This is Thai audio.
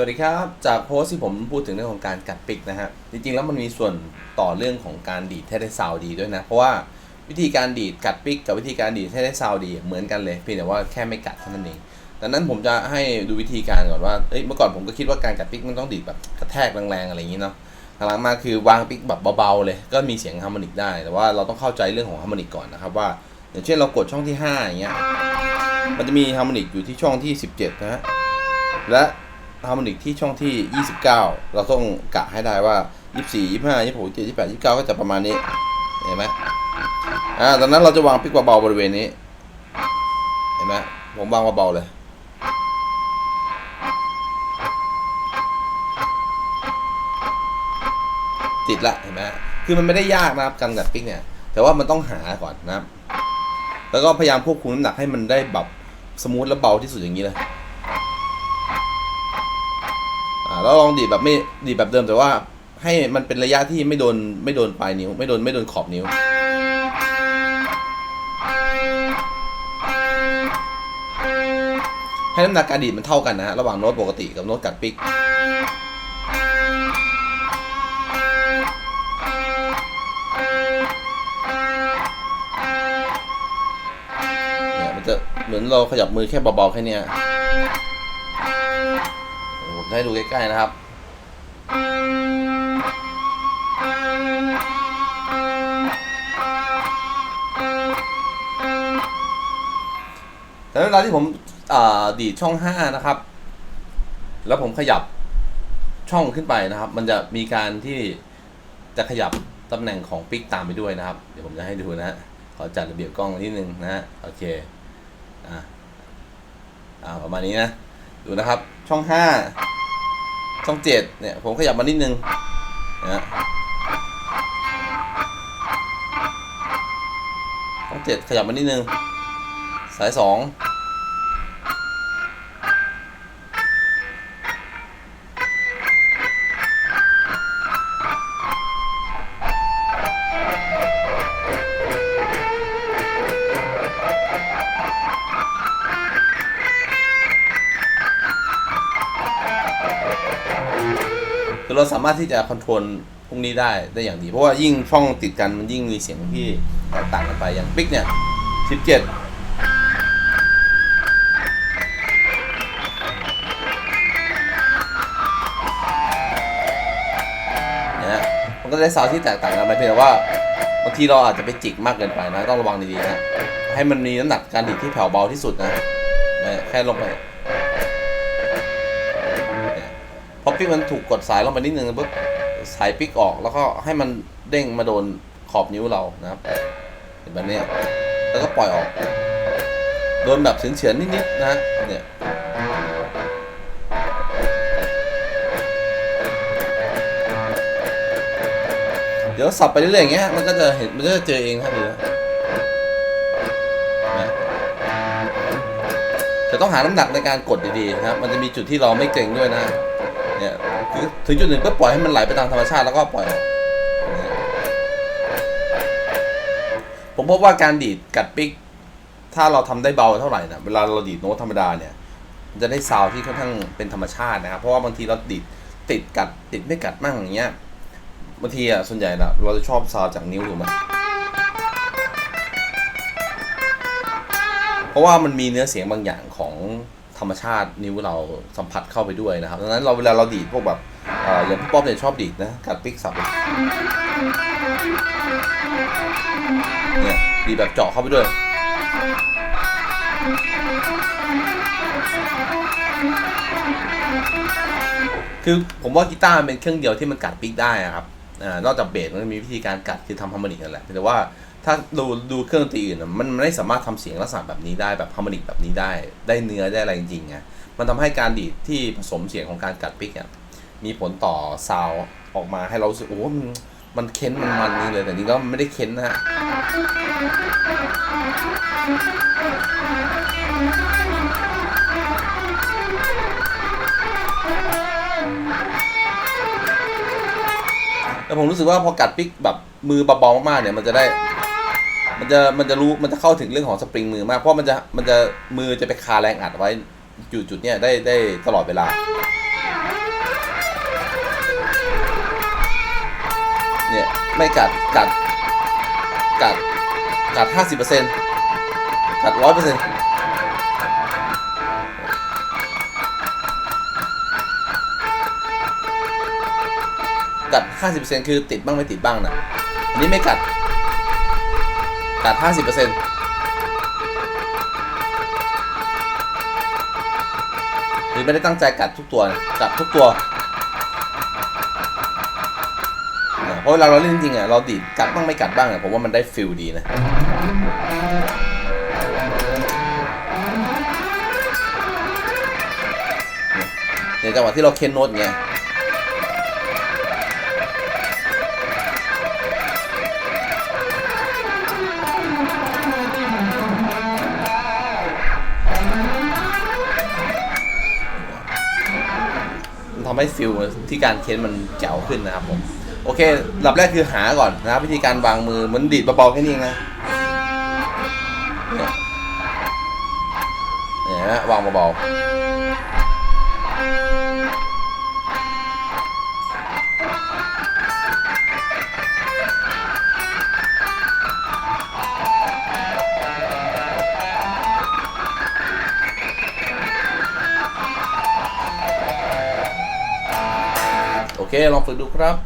สวัสดีครับ จากโพสที่ผมพูดถึงเรื่องของการกัดปิกนะฮะ จริงๆแล้วมันมีส่วนต่อเรื่องของการดีดให้ได้ซาวดีด้วยนะ เพราะว่าวิธีการดีดกัดปิกกับวิธีการดีดให้ได้ซาวดีเหมือนกันเลยเพียงแต่ว่าแค่ไม่กัดเท่านั้นเองดังนั้นผมจะให้ดูวิธีการก่อนว่าเอ้ยเมื่อก่อนผมก็คิดว่าการกัดปิกมันต้องดีดแบบกระแทกแรงๆอะไรอย่างนี้เนาะหลังๆมาคือวางปิกแบบเบาๆเลย ก็มีเสียงฮาร์โมนิกได้ แต่ว่าเราต้องเข้าใจเรื่องของฮาร์โมนิกก่อนนะครับว่าอย่างเช่นเรากดช่องที่ห้าอย่างเงี้ยมันจะมีฮาร์โมนิกอยู่ที่ช่องที่ 17นะฮะและ ฮาร์โมนิกที่ช่องที่ 29 เราต้องกะให้ได้ว่า 24 25 26 27 28 29 ก็จะประมาณนี้ เห็นไหมอ่าดังนั้นเราจะวางปิกเบาๆบริเวณนี้ เห็นไหมผมวางเบาๆเลย ติดละเห็นไหมคือมันไม่ได้ยากนะครับการดัดปิกเนี่ย แต่ว่ามันต้องหาก่อนนะครับ แล้วก็พยายามควบคุมน้ำหนักให้มันได้แบบสมูทและเบาที่สุดอย่างนี้เลย แล้วลองดีดแบบไม่ดีดแบบเดิมแต่ว่าให้มันเป็นระยะที่ไม่โดนไม่โดนปลายนิ้ว ไม่โดนไม่โดนขอบนิ้ว ให้น้ำหนักการดีดมันเท่ากันนะระหว่างโน้ตปกติกับโน้ตกัดปิกเนี่ยมันจะเหมือนเราขยับมือแค่เบาๆแค่เนี้ย ให้ดูใกล้ๆนะครับ แต่เวลาที่ผมดีดช่อง 5 นะครับ แล้วผมขยับช่องขึ้นไปนะครับ มันจะมีการที่จะขยับตำแหน่งของปิกตามไปด้วยนะครับ เดี๋ยวผมจะให้ดูนะขอจัดระเบียบกล้องนิดนึงนะฮะโอเคอ่าอ่าประมาณนี้นะ ดูนะครับช่องห้า ช่องเจ็ดเนี่ย ผมขยับมานิดนึงนะฮะช่องเจ็ดขยับมานิดนึง สายสอง คือเราสามารถที่จะคอนโทรลพวกนี้ได้ได้อย่างดี เพราะว่ายิ่งช่องติดกันมันยิ่งมีเสียงที่แตกต่างกันไปอย่างปิกเนี่ยสิบเจ็ดนะฮะมันก็ได้ซาวด์ที่แตกต่างกันไปเพียงแต่ว่าบางทีเราอาจจะไปจิกมากเกินไปนะต้องระวังดีๆนะให้มันมีน้ำหนักการดีดที่แผ่วเบาที่สุดนะแค่ลงไป พอปิกมันถูกกดสายลงไปนิดนึงปุ๊บสายปิกออกแล้วก็ให้มันเด้งมาโดนขอบนิ้วเรานะครับเห็นแบบเนี้ยแล้วก็ปล่อยออก โดนแบบเฉือนๆนิดๆนะเนี่ยเดี๋ยวสับไปเรื่อยๆอย่างเงี้ยมันก็จะเห็นมันก็จะเจอเองครับเห็นไหมแต่ต้องหาน้ำหนักในการกดดีๆนะครับ มันจะมีจุดที่เราไม่เกรงด้วยนะ เนี่ยคือถึงจุดหนึ่งก็ปล่อยให้มันไหลไปตามธรรมชาติแล้วก็ปล่อย ผมพบว่าการดีดกัดปิก ถ้าเราทำได้เบาเท่าไหร่นะเวลาเราดีดโน้ตธรรมดาเนี่ยมันจะได้ซาวที่ค่อนข้างเป็นธรรมชาตินะครับ เพราะว่าบางทีเราดีดติดกัดติดไม่กัดมั่งอย่างเงี้ยบางทีอะส่วนใหญ่ละเราจะชอบซาวจากนิ้วถูกไหมเพราะว่ามันมีเนื้อเสียงบางอย่างของ ธรรมชาตินิ้วเราสัมผัสเข้าไปด้วยนะครับดังนั้นเราเวลาเราดีดพวกแบบออย่างพี่ป๊อปเนี่ยชอบดีดนะกัดปิกสับเนี่ยดีแบบเจาะเข้าไปด้วยคือผมว่ากีตาร์มันเป็นเครื่องเดียวที่มันกัดปิกได้อะครับ นอกจากเบสมันมีวิธีการกัดคือทำฮาร์โมนิกนั่นแหละแต่ว่าถ้าดูดูเครื่องดนตรีอื่นมันไม่สามารถทำเสียงลักษณะแบบนี้ได้แบบฮาร์โมนิกแบบนี้ได้ ได้เนื้อได้อะไรจริงๆไงมันทำให้การดีดที่ผสมเสียงของการกัดปิกอะมีผลต่อซาวออกมาให้เราสึกโอ้มันมันเค้นมันมันนี่เลยแต่จริงก็ไม่ได้เค้นนะฮะ แล้วผมรู้สึกว่าพอกัดปิ๊กแบบมือเบาๆมากๆเนี่ยมันจะได้ มันจะมันจะรู้มันจะเข้าถึงเรื่องของสปริงมือมากเพราะมันจะมันจะมือจะไปคาแรงอัดไว้อยู่จุดเนี้ยได้ได้ตลอดเวลาเนี่ยไม่กัดกัดกัดกัดห้าสิบเปอร์เซ็นต์กัดร้อยเปอร์เซ็นต์ กัดห้าสิบเปอร์เซ็นต์คือติดบ้างไม่ติดบ้างนะอันนี้ไม่กัด กัดห้าสิบเปอร์เซ็นต์หรือไม่ได้ตั้งใจกัดทุกตัวนะกัดทุกตัว เพราะเวลาเราเล่นจริงๆอะเราดีดกัดบ้างไม่กัดบ้างอะผมว่ามันได้ฟิลดีนะ ในจังหวะที่เราเค้นโน้ตเงี้ย ทำให้ฟิลที่การเค้นมันแจ๋วขึ้นนะครับผมโอเคลับแรกคือหาก่อนนะครับวิธีการวางมือมันดีดเบาๆแค่นี้เองนะเนี่ยเนี่ยนะวางเบาๆ เคลองฝึกดูครับ